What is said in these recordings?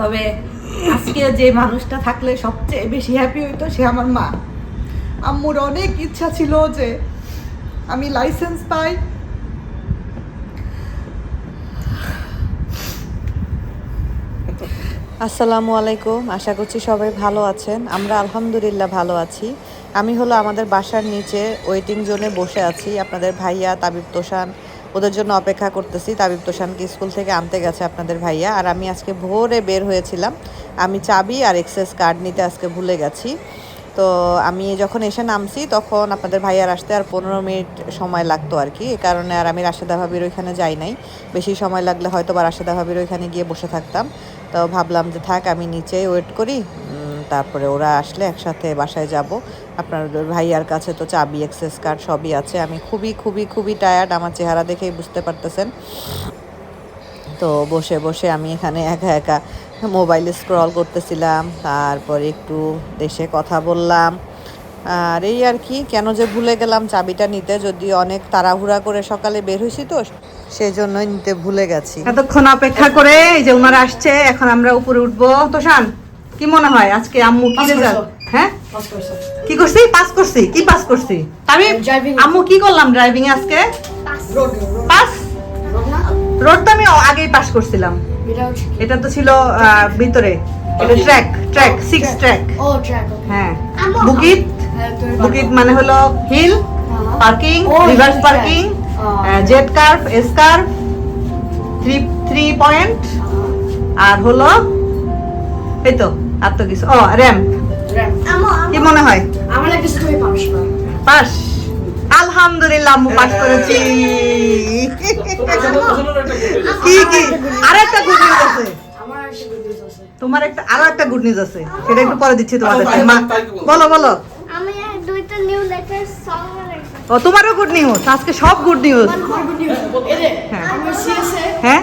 তবে আজকে যে মানুষটা থাকলে সবচেয়ে বেশি হ্যাপি হইতো সে আমার মা। আম্মুর অনেক ইচ্ছা ছিল যে আমি লাইসেন্স পাই। আসসালামু আলাইকুম, আশা করছি সবাই ভালো আছেন। আমরা আলহামদুলিল্লাহ ভালো আছি। আমি হলো আমাদের বাসার নিচে ওয়েটিং জোনে বসে আছি। আপনাদের ভাইয়া তাবিব তোষান ওদের জন্য অপেক্ষা করতেছি। তাবিব তোষানকে স্কুল থেকে আনতে গেছে আপনাদের ভাইয়া। আর আমি আজকে ভোরে বের হয়েছিলাম। আমি চাবি আর এক্সেস কার্ড নিতে আজকে ভুলে গেছি। তো আমি যখন এসে নামছি, তখন আপনাদের ভাইয়ার আসতে আর পনেরো মিনিট সময় লাগতো আর কি। এ কারণে আর আমি রাশেদা ভাবির ওইখানে যাই নাই। বেশি সময় লাগলে হয়তো বা রাশেদা ভাবির ওইখানে গিয়ে বসে থাকতাম। তো ভাবলাম যে থাক, আমি নিচেই ওয়েট করি। তারপরে ওরা আসলে একসাথে বাসায় যাব। আপনার ভাইয়ার কাছে তো চাবি এক্সেস কার্ড সবই আছে। আমি খুবই খুবই খুবই টায়ার্ড আমার চেহারা দেখেই বুঝতে পারতেছেন। তো বসে বসে আমি এখানে একা একা মোবাইলে স্ক্রল করতেছিলাম, তারপর একটু দেশে কথা বললাম। আর এই আর কি, কেন যে ভুলে গেলাম চাবিটা নিতে, যদি অনেক তাড়াহুড়া করে সকালে বের হয়েছি তো, সেই জন্যই নিতে ভুলে গেছি। এতক্ষণ অপেক্ষা করে এই যে ওনারা আসছে, এখন আমরা উপরে উঠবো। তোষান কি মনে হয় আজকে আম্মু কি রেজাল্ট হ্যাঁ? কি করছি? পাস করছি? কি পাস করছি? আমি আম্মু কি করলাম ড্রাইভিং আজকে? পাস রোড তো আমি আগেই পাস করছিলাম। এটা তো ছিল ভিতরে। এটা ট্র্যাক ট্র্যাক সিক্স ট্র্যাক. হ্যাঁ। বুকিট হ্যাঁ, তো এবার- বুকিট মানে হলো hill parking reverse parking. Z curve S curve three three point আর হলো এই তো। আর তো কিছু। ও র্যাম্প কি মনে হয়? আমার তুমি পারস না পাস। আলহামদুলিল্লাহ আম্মু পাস করেছি। কি কি? আর একটা গুড নিউজ আছে। একটা তোমার একটা আরও একটা গুড নিউজ আছে। সেটা একটু পরে দিচ্ছি তোমাদের। মা- বলো। বলো আমি দুইটা নিউ লেটার সং ও তোমারও গুড নিউজ আজকে সব গুড নিউজ হ্যাঁ। হ্যাঁ।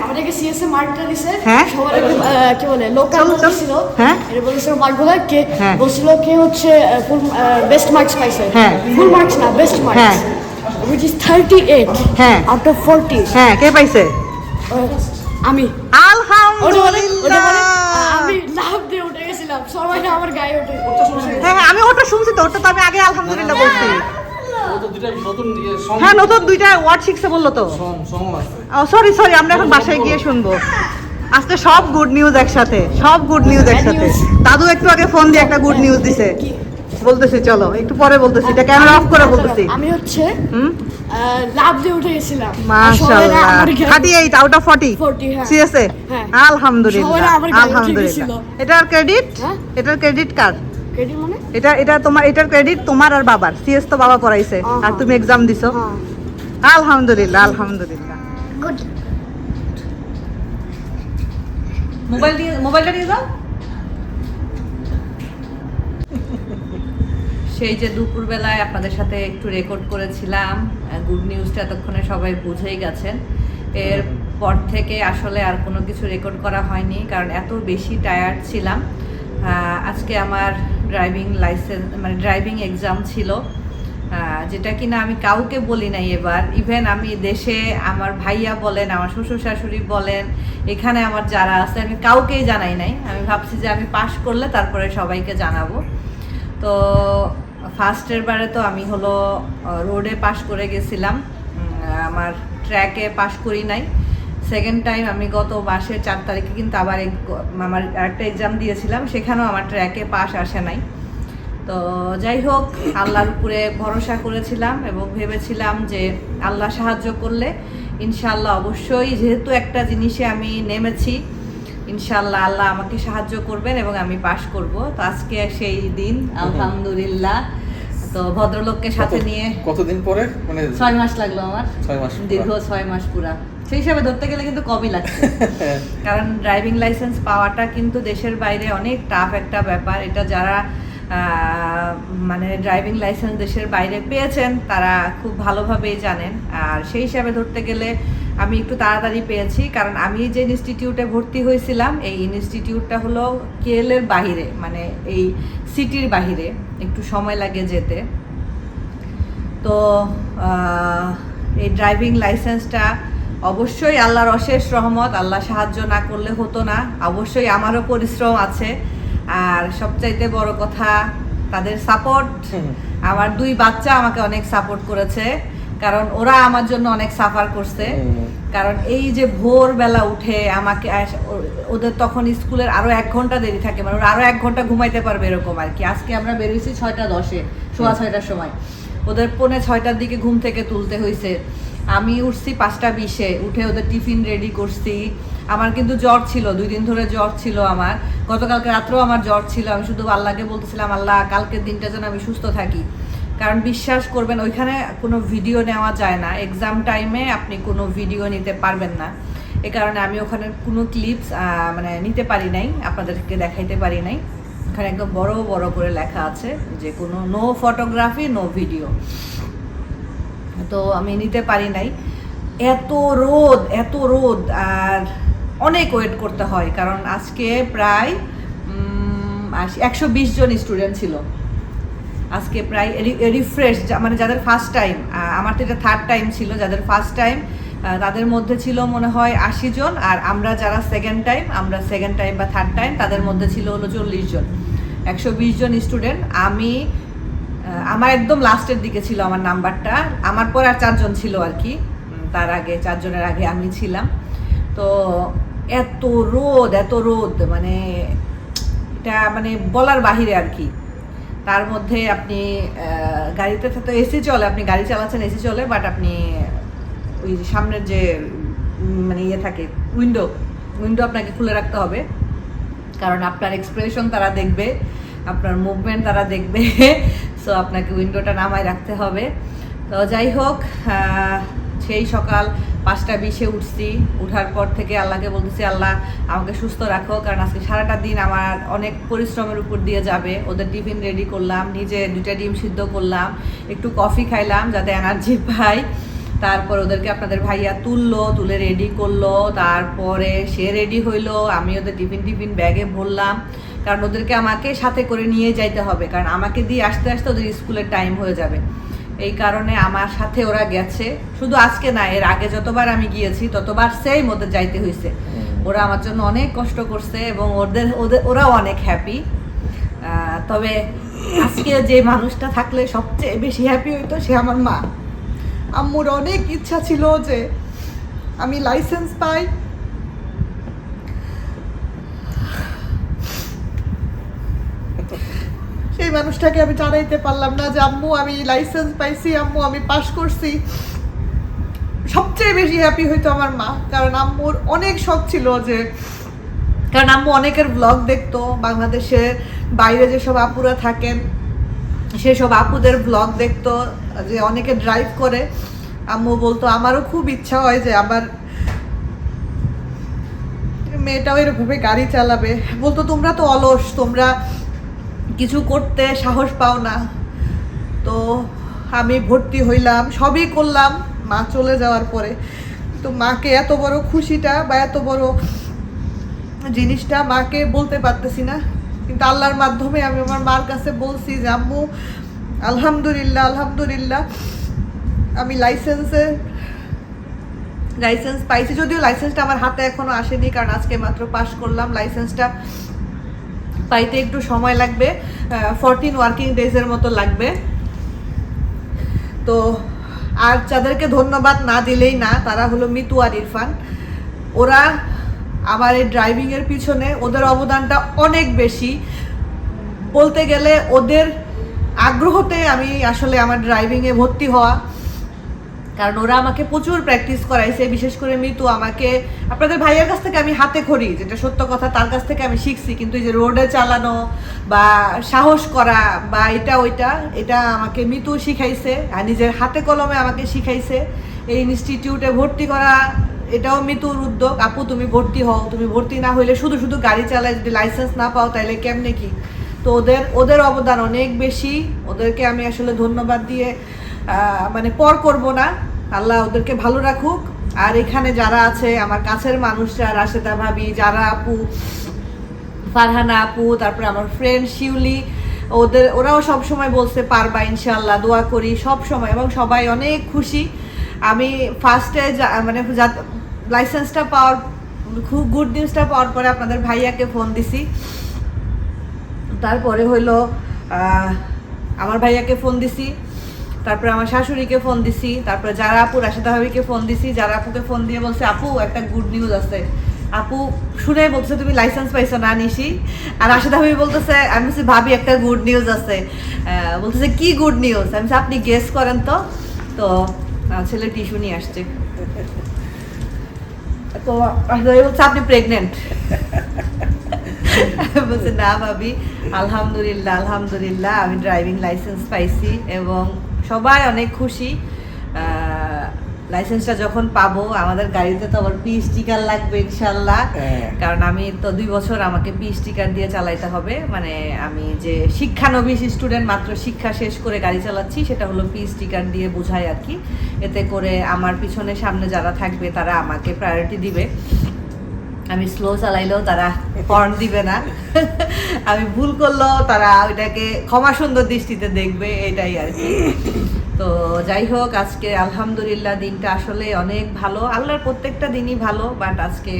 হ্যাঁ। সবার একটা, আহ, কি বলে লোকাল চল, চল। ছিল হ্যাঁ। এটা বলেছিল মার্কগুলো কে হ্যাঁ। বলছিল কে হচ্ছে ফুল বেস্ট মার্কস পাইছে হ্যাঁ। ফুল মার্কস না বেস্ট হ্যাঁ। মার্কস which is 38 হ্যাঁ। out of 40 হ্যাঁ কে পাইছে আমি ওটা বলে ওটা বলে আলহামদুলিল্লাহ আমি লাভ দিয়ে উঠে গেছিলাম সবাই আমার গায়ে উঠে হ্যাঁ হ্যাঁ আমি ওটা শুনছি তো ওটা তো আমি আগে আলহামদুলিল্লাহ বলছি ও তো দুটা নতুন ইয়ে সং হ্যাঁ নতুন দুইটা ওয়ার্ড শিখছে বলল তো। ও সরি সরি আমরা এখন বাসায় গিয়ে শুনব। আজকে সব গুড নিউজ একসাথে সব গুড নিউজ একসাথে। দাদু একটু আগে ফোন দিয়ে একটা গুড নিউজ দিছে। বলতেছি চলো একটু পরে বলতেছি এটা ক্যামেরা অফ করে বলতেছি। আমি হচ্ছে লাভ দিয়ে উঠে গেছিলাম। মাশাআল্লাহ। আমার গায়ে- 38 আউট অফ 40 40, হ্যাঁ। সিএসএ হ্যাঁ। আলহামদুলিল্লাহ আলহামদুলিল্লাহ। এটার ক্রেডিট হ্যাঁ? এটার ক্রেডিট কার্ড ক্রেডিট মানে এটা এটা তোমার এটার ক্রেডিট তোমার আর বাবার। সিএস তো বাবা পড়াইছে আর তুমি এক্সাম দিছো। হ্যাঁ আলহামদুলিল্লাহ আলহামদুলিল্লাহ। গুড মোবাইল দিয়ে মোবাইলটা নিয়ে যাও সেই যে দুপুরবেলায় আপনাদের সাথে একটু রেকর্ড করেছিলাম গুড নিউজটা এতক্ষণে সবাই বুঝেই গেছেন। এর পর থেকে আসলে আর কোনো কিছু রেকর্ড করা হয়নি কারণ এত বেশি টায়ার্ড ছিলাম। আজকে আমার ড্রাইভিং লাইসেন্স মানে ড্রাইভিং এক্সাম ছিল যেটা কিনা আমি কাউকে বলি নাই এবার। ইভেন আমি দেশে আমার ভাইয়া বলেন, আমার শ্বশুর শাশুড়ি বলেন, এখানে আমার যারা আছে, আমি কাউকেই জানাই নাই। আমি ভাবছি যে আমি পাশ করলে তারপরে সবাইকে জানাব। তো ফার্স্টের বারে তো আমি হলো রোডে পাশ করে গেছিলাম। আমার ট্র্যাকে পাশ করি নাই। সেকেন্ড টাইম আমি গত মাসের চার তারিখে কিন্তু আবার আমার একটা এক্সাম দিয়েছিলাম সেখানেও আমার ট্র্যাকে পাশ আসে নাই। তো যাই হোক আল্লাহর উপরে ভরসা করেছিলাম এবং ভেবেছিলাম যে আল্লাহ সাহায্য করলে ইনশাল্লাহ অবশ্যই যেহেতু একটা জিনিসে আমি নেমেছি ইনশাল্লাহ আল্লাহ আমাকে সাহায্য করবেন এবং আমি পাশ করব। তো আজকে সেই দিন আলহামদুলিল্লাহ। তো ভদ্রলোককে সাথে নিয়ে কতদিন পরে? মানে ছয় মাস লাগল আমার। ছয় মাস দীর্ঘ ছয় মাস পুরা। সেই হিসাবে ধরতে গেলে কিন্তু কমই লাগছে। কারণ ড্রাইভিং লাইসেন্স পাওয়াটা কিন্তু দেশের বাইরে অনেক টাফ একটা ব্যাপার। এটা যারা মানে ড্রাইভিং লাইসেন্স দেশের বাইরে পেয়েছেন তারা খুব ভালোভাবেই জানেন। আর সেই হিসাবে ধরতে গেলে আমি একটু তাড়াতাড়ি পেয়েছি। কারণ আমি যে ইনস্টিটিউটে ভর্তি হয়েছিলাম এই ইনস্টিটিউটটা হলো কেএলের বাহিরে মানে এই সিটির বাহিরে। একটু সময় লাগে যেতে। তো এই ড্রাইভিং লাইসেন্সটা অবশ্যই আল্লাহর অশেষ রহমত আল্লাহ সাহায্য না করলে হতো না। অবশ্যই আমারও পরিশ্রম আছে। আর সবচাইতে বড় কথা তাদের সাপোর্ট আমার দুই বাচ্চা আমাকে অনেক সাপোর্ট করেছে। কারণ ওরা আমার জন্য অনেক সাফার করছে। কারণ এই যে ভোরবেলা উঠে আমাকে ওদের তখন স্কুলের আরও এক ঘণ্টা দেরি থাকে। মানে ওরা আরও এক ঘণ্টা ঘুমাইতে পারবে এরকম আর কি। আজকে আমরা বেরিয়েছি ছয়টা দশে সোয়া ছয়টার সময়। ওদের পৌনে ছয়টার দিকে ঘুম থেকে তুলতে হয়েছে আমি উঠছি পাঁচটা বিশে, উঠে ওদের টিফিন রেডি করছি। আমার কিন্তু জ্বর ছিল, দুই দিন ধরে জ্বর ছিল আমার। গতকালকে রাত্রেও আমার জ্বর ছিল, আমি শুধু আল্লাহকে বলতেছিলাম, আল্লাহ, কালকের দিনটা যেন আমি সুস্থ থাকি। কারণ বিশ্বাস করবেন, ওইখানে কোনো ভিডিও নেওয়া যায় না। এক্সাম টাইমে আপনি কোনো ভিডিও নিতে পারবেন না। এ কারণে আমি ওখানে কোনো ক্লিপস মানে নিতে পারি নাই, আপনাদেরকে দেখাইতে পারি নাই। ওখানে একদম বড় বড় করে লেখা আছে যে কোনো নো ফটোগ্রাফি নো ভিডিও তো আমি নিতে পারি নাই। এত রোদ এত রোদ, আর অনেক ওয়েট করতে হয়, কারণ আজকে প্রায় একশো বিশ জন স্টুডেন্ট ছিল। আজকে প্রায় রিফ্রেশ মানে যাদের ফার্স্ট টাইম আমার তো এটা থার্ড টাইম ছিল, যাদের ফার্স্ট টাইম তাদের মধ্যে ছিল মনে হয় আশি জন, আর আমরা যারা সেকেন্ড টাইম আমরা সেকেন্ড টাইম বা থার্ড টাইম তাদের মধ্যে ছিল হলো চল্লিশ জন। একশো বিশ জন স্টুডেন্ট আমি আমার একদম লাস্টের দিকে ছিল আমার নাম্বারটা। আমার পর আর চারজন ছিল আর কি। তার আগে, চারজনের আগে আমি ছিলাম। তো এত রোদ এত রোদ মানে এটা মানে বলার বাহিরে আর কি। তার মধ্যে আপনি গাড়িতে তো এসি চলে, আপনি গাড়ি চালাচ্ছেন, এসি চলে বাট আপনি ওই সামনের যে মানে ইয়ে থাকে উইন্ডো উইন্ডো আপনাকে খুলে রাখতে হবে। কারণ আপনার এক্সপ্রেশন তারা দেখবে। আপনার মুভমেন্ট তারা দেখবে। সো আপনাকে উইন্ডোটা নামায় রাখতে হবে। তো, যাই হোক সেই সকাল পাঁচটা বিশে উঠছি। উঠার পর থেকে আল্লাহকে বলতেছি, আল্লাহ, আমাকে সুস্থ রাখো। কারণ আজকে সারাটা দিন আমার অনেক পরিশ্রমের উপর দিয়ে যাবে। ওদের টিফিন রেডি করলাম, নিজে দুইটা ডিম সিদ্ধ করলাম, একটু কফি খাইলাম যাতে এনার্জি পাই। তারপর ওদেরকে আপনাদের ভাইয়া তুললো, তুলে রেডি করল। তারপরে সে রেডি হইল, আমি ওদের টিফিন টিফিন ব্যাগে ভরলাম। কারণ ওদেরকে আমাকে সাথে করে নিয়ে যাইতে হবে। কারণ আমাকে দিয়ে আসতে আসতে ওদের স্কুলের টাইম হয়ে যাবে। এই কারণে আমার সাথে ওরা গেছে। শুধু আজকে না এর আগে যতবার আমি গিয়েছি ততবার সেম ওদের যাইতে হয়েছে ওরা আমার জন্য অনেক কষ্ট করছে এবং ওদের ওদের ওরাও অনেক হ্যাপি তবে আজকে যে মানুষটা থাকলে সবচেয়ে বেশি হ্যাপি হইতো সে আমার মা। আম্মুর অনেক ইচ্ছা ছিল যে আমি লাইসেন্স পাই সেই মানুষটাকে আমি জানাইতে পারলাম না যে, আম্মু, আমি লাইসেন্স পাইছি, আম্মু, আমি পাশ করছি। সবচেয়ে বেশি হ্যাপি হইতো আমার মা। কারণ আম্মুর অনেক শখ ছিল যে, কারণ আম্মু অনেকের ব্লগ দেখতো, বাংলাদেশের বাইরে যেসব আপুরা থাকেন, সেসব আপুদের ব্লগ দেখতো, যে অনেকে ড্রাইভ করে। আম্মু বলতো, আমারও খুব ইচ্ছা হয় যে আবার মেয়েটাও এরকমভাবে গাড়ি চালাবে। বলতো, তোমরা তো অলস, তোমরা কিছু করতে সাহস পাও না। তো আমি ভর্তি হইলাম, সবই করলাম, মা চলে যাওয়ার পরে। তো মাকে এত বড় খুশিটা বা এত বড় জিনিসটা মাকে বলতে পারতেছি না। কিন্তু আল্লাহর মাধ্যমে আমি আমার মার কাছে বলছি যে, আম্মু, আলহামদুলিল্লাহ আলহামদুলিল্লাহ, আমি লাইসেন্সে, লাইসেন্স পাইছি। যদিও লাইসেন্সটা আমার হাতে এখনও আসেনি, কারণ আজকে মাত্র পাস করলাম। লাইসেন্সটা পাইতে একটু সময় লাগবে ফরটিন ওয়ার্কিং ডেজের মতো লাগবে। তো আর যাদেরকে ধন্যবাদ না দিলেই না, তারা হলো মিতু আর ইরফান। ওরা আমার এই ড্রাইভিংয়ের পিছনে, ওদের অবদানটা অনেক বেশি। বলতে গেলে ওদের আগ্রহতে আমি আসলে আমার ড্রাইভিংয়ে ভর্তি হওয়া কারণ ওরা আমাকে প্রচুর প্র্যাকটিস করাইছে, বিশেষ করে মিতু আমাকে, আপনাদের ভাইয়ের কাছ থেকে আমি হাতে খড়ি, যেটা সত্য কথা, তার কাছ থেকে আমি শিখছি, কিন্তু এই যে রোডে চালানো বা সাহস করা বা এটা ওইটা, এটা আমাকে মিতু শিখাইছে আর নিজের হাতে কলমে আমাকে শিখাইছে। এই ইনস্টিটিউটে ভর্তি করা, এটাও মিতুর উদ্যোগ। আপু, তুমি ভর্তি হও, তুমি ভর্তি না হইলে শুধু শুধু গাড়ি চালায় যদি লাইসেন্স না পাও তাহলে কেমনে কি? তো ওদের ওদের অবদান অনেক বেশি। ওদেরকে আমি আসলে ধন্যবাদ দিয়ে মানে পর করব না। আল্লাহ ওদেরকে ভালো রাখুক। আর এখানে যারা আছে, আমার কাছের মানুষরা, রাশেদা ভাবি, যারা আপু, ফারহানা আপু, তারপরে আমার ফ্রেন্ড শিউলি, ওদের, ওরাও সব সময় বলছে, পারবা ইনশাল্লাহ দোয়া করি। সব সময় এবং সবাই অনেক খুশি। আমি ফার্স্টে মানে লাইসেন্সটা পাওয়ার, খুব গুড নিউজটা পাওয়ার পরে আপনাদের ভাইয়াকে ফোন দিছি। তারপরে হইল আমার ভাইয়াকে ফোন দিছি। তারপরে আমার শাশুড়িকে ফোন দিছি, তারপরে যারা আপু রাশিদা ভাবিকে ফোন দিছি, যারা আপুকে ফোন দিয়ে বলছে, আপু, একটা গুড নিউজ আছে। আপু শুনে বলছে, তুমি লাইসেন্স পাইছো না নিশি? আর রাশিদা ভাবি বলতেছে, আমি বলছি, ভাবি, একটা গুড নিউজ আছে। বলতেছে, কি গুড নিউজ আমি আপনি গেস করেন তো। তো ছেলে টিস্যু নিয়ে আসছে। তো বলছে, আপনি প্রেগনেন্ট বলছে, না, ভাবি, আলহামদুলিল্লাহ আলহামদুলিল্লাহ, আমি ড্রাইভিং লাইসেন্স পাইছি এবং সবাই অনেক খুশি। লাইসেন্সটা যখন পাবো আমাদের গাড়িতে তো আবার পি স্টিকার লাগবে ইনশাল্লাহ। হ্যাঁ। কারণ আমি তো দুই বছর আমাকে পি স্টিকার দিয়ে চালাইতে হবে। মানে আমি যে শিক্ষানবিশ স্টুডেন্ট মাত্র শিক্ষা শেষ করে গাড়ি চালাচ্ছি সেটা হলো পি স্টিকার দিয়ে বোঝাই আর কি। এতে করে আমার পিছনে সামনে যারা থাকবে তারা আমাকে প্রায়োরিটি দিবে। আমি স্লো চালাইলেও তারা হর্ন দিবে না। আমি ভুল করলেও তারা ওইটাকে ক্ষমা সুন্দর দৃষ্টিতে দেখবে, এটাই আর কি। তো যাই হোক, আজকে আলহামদুলিল্লাহ দিনটা আসলে অনেক ভালো। আল্লাহর প্রত্যেকটা দিনই ভালো বাট আজকে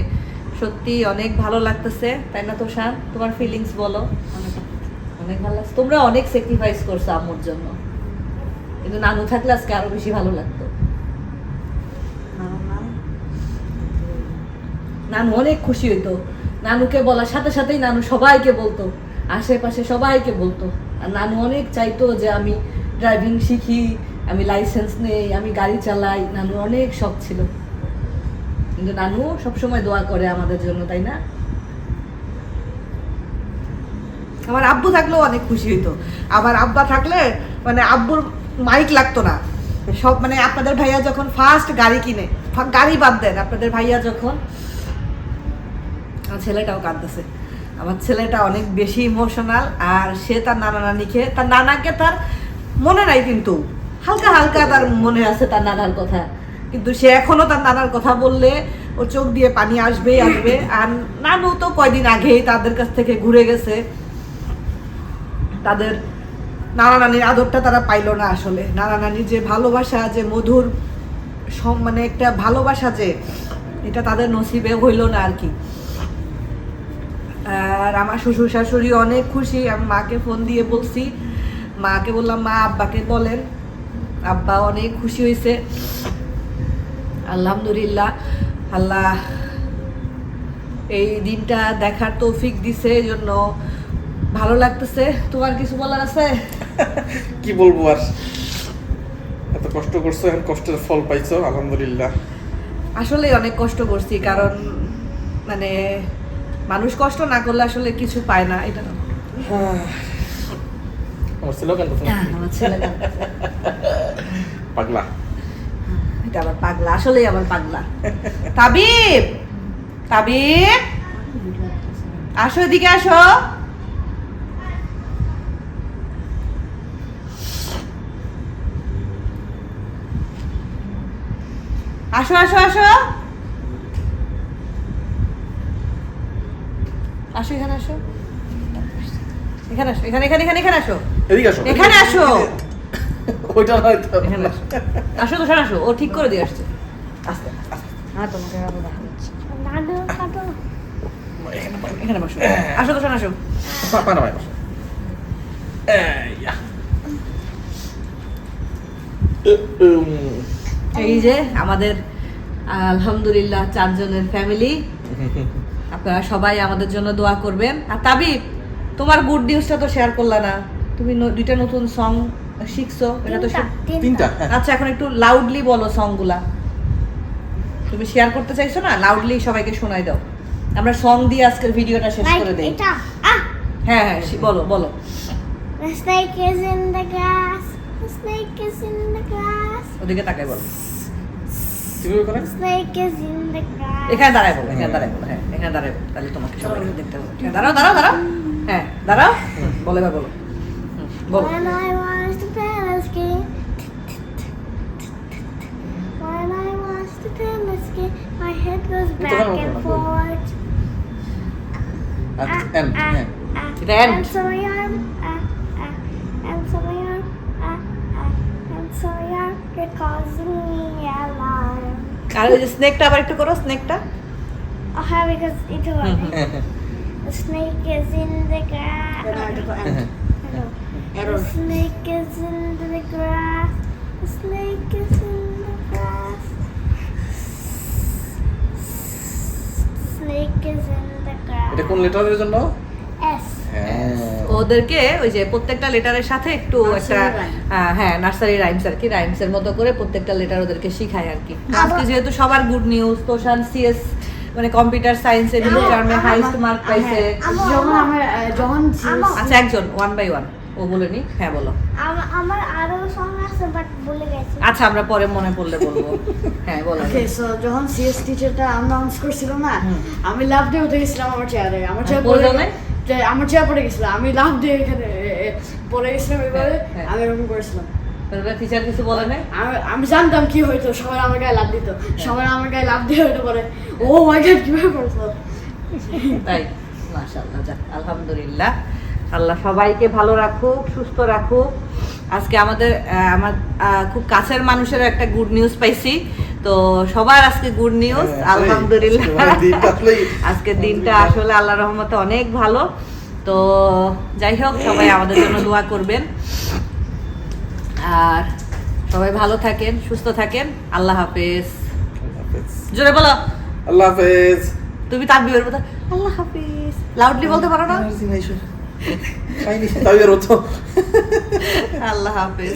সত্যি অনেক ভালো লাগতেছে। তাই না তোষান তোমার ফিলিংস বলো। অনেক ভালো তোমরা অনেক স্যাক্রিফাইস করছ আম্মুর জন্য। কিন্তু নানু থাকলে আজকে আরও বেশি ভালো লাগতো। নানু অনেক খুশি হইতো। নানুকে বলার সাথে সাথেই নানু সবাইকে বলতো, আশেপাশে সবাইকে বলতো। আর নানু অনেক চাইতো যে আমি ড্রাইভিং শিখি, আমি লাইসেন্স নেই, আমি গাড়ি চালাই। নানু অনেক শখ ছিল। কিন্তু নানু সবসময় দোয়া করে আমাদের জন্য, তাই না? আমার আব্বু থাকলেও অনেক খুশি হইতো। আমার আব্বা থাকলে মানে আব্বুর মাইক লাগতো না। সব মানে আপনাদের ভাইয়া যখন ফার্স্ট গাড়ি কিনে, গাড়ি বাদ দেন, আপনাদের ভাইয়া যখন আমার ছেলেটাও কাঁদতেছে। আমার ছেলেটা অনেক বেশি ইমোশনাল আর সে তার নানা নানিকে, তার নানাকে তার মনে নাই কিন্তু। হালকা হালকা তার মনে আছে তার নানার কথা। কিন্তু সে এখনও তার নানার কথা বললে ও চোখ দিয়ে পানি আসবেই আসবে। আর নানু তো কয়দিন আগেই তাদের কাছ থেকে ঘুরে গেছে। তাদের নানা নানির আদরটা তারা পাইলো না আসলে। নানা নানির যে ভালোবাসা, যে মধুর মানে একটা ভালোবাসা যে, এটা তাদের নসিবে হইল না আর কি। আর আমার শ্বশুর শাশুড়ি অনেক খুশি আমি মাকে ফোন দিয়ে বলছি। মাকে বললাম মা আব্বাকে বলেন। আব্বা অনেক খুশি হয়েছে আলহামদুলিল্লাহ আল্লাহ এই দিনটা দেখার তৌফিক দিছে এই জন্য ভালো লাগতেছে। তোমার কিছু বলার আছে? কি বলব আর? এত কষ্ট করছ এখন কষ্টের ফল পাইছো আলহামদুলিল্লাহ। আসলে অনেক কষ্ট করছি কারণ মানে মানুষ কষ্ট না করলে আসলে কিছু পায় না এটা আমার ছিল। কেন আমার ছেলে পাগলা। এটা আবার পাগলা আসলেই আবার পাগলা। তাবিব! তাবিব! আসো এদিকে আসো। আসো আসো আসো। আসো এখানে আসো। এখানে আসো এখানে এখানে এখানে এখানে আসো। এদিকে আসো। এখানে আসো। ওইটা হয়তো। এখানে আসো। আসো তো স্যার আসো। ও ঠিক করে দিয়ে আসছে। আস্তে হ্যাঁ তোমাকে এখানে বসো আসো তো আসো। পা বসো। এই যে আমাদের আলহামদুলিল্লাহ চারজনের ফ্যামিলি আপনারা সবাই আমাদের জন্য দোয়া করবেন। আর তাবিব তোমার গুড নিউজটা তো শেয়ার করলা না। তুমি দুইটা নতুন সং শিখছো এটা তো তিনটা হ্যাঁ। আচ্ছা এখন একটু লাউডলি বলো সংগুলা তুমি শেয়ার করতে চাইছো না? লাউডলি সবাইকে শোনাই দাও। আমরা সং দিয়ে আজকের ভিডিওটা শেষ করে দেই। এটা হ্যাঁ হ্যাঁ শি- বলো বলো। The snake is in the grass. The snake is in the grass. ওদিকে তাকাই বলো। কিভাবে করে The snake is in the grass. এখানে দাঁড়ায় বলো এখানে দাঁড়ায় বলো হ্যাঁ এখানে দাঁড়ায় বলো তাহলে তোমাকে সবাই দেখতে পাবো ঠিক আছে, দাঁড়াও দাঁড়াও দাঁড়াও হ্যাঁ দাঁড়াও হুম, বলো এবার বলো হুম, বলো When I watch the tennis game, when I watch the tennis game, my head goes Ito back ka naman, and Papa. forth. And, Ah, and, ah, and. ah, Ito end. And so my arm, ah, ah, and so my arm, ah, ah, and so my arm, আর ওই যে স্নেকটা আবার একটু করো স্নেকটা Oh, how because it's snake is in the grass. The snake is in the grass. The snake is in the grass. Snake is in the grass. এটা কোন লেটারের জন্য. হ্যাঁ ওদেরকে ওই যে প্রত্যেকটা লেটারের সাথে একটু একটা হ্যাঁ নার্সারি রাইমস আর কি রাইমস এর মতো করে প্রত্যেকটা লেটার ওদেরকে শিখায় আর কি। আজকে যেহেতু সবার গুড নিউজ তোষান সিএস মানে কম্পিউটার সায়েন্সে বিভিন্ন টার্মে হাইস্ট মার্ক পাইছে। যখন আমার যখন আচ্ছা একজন ওয়ান বাই ওয়ান ও বলে নি? হ্যাঁ বলো। আমার- আরও সং আছে বাট ভুলে গেছি। আচ্ছা আমরা পরে মনে পড়লে বলব। হ্যাঁ বলো ওকে সো যখন সিএস টিচারটা অ্যানাউন্স করছিল না আমি লাভ দিয়ে উঠে গেছিলাম আমার চেয়ারে আমার চেয়ার? যে আমার চেয়ার পড়ে গেছিল আমি লাভ দিয়ে এখানে পড়ে গেছিলাম এবারে হ্যাঁ। আমি এরকম করেছিলাম। টিচার কিছু বলে নাই? আমি আমি জানতাম কি হইতো সবাই আমার গায়ে লাভ দিত সবাই আমার গায়ে লাভ দিয়ে হইতে পারে। ও মাই গড কীভাবে করছ তাই মাশাআল্লাহ যাক আলহামদুলিল্লাহ। আল্লাহ সবাইকে ভালো রাখুক সুস্থ রাখুক। আজকে আমাদের আমার খুব কাছের মানুষের একটা গুড নিউজ পাইছি। তো সবার আজকে গুড নিউজ হ্যাঁ, আলহামদুলিল্লাহ। আজকে দিনটা আজকের দিনটা আসলে আল্লাহ রহমতে অনেক ভালো। তো যাই হোক সবাই আমাদের জন্য দোয়া করবেন। আর সবাই ভালো থাকেন সুস্থ থাকেন। আল্লাহ হাফেজ। জোরে বলো। আল্লাহ হাফেজ। তুমি তার বিয়ের মতো আল্লাহ হাফিজ। লাউডলি বলতে পারো না? আল্লাহ হাফিজ।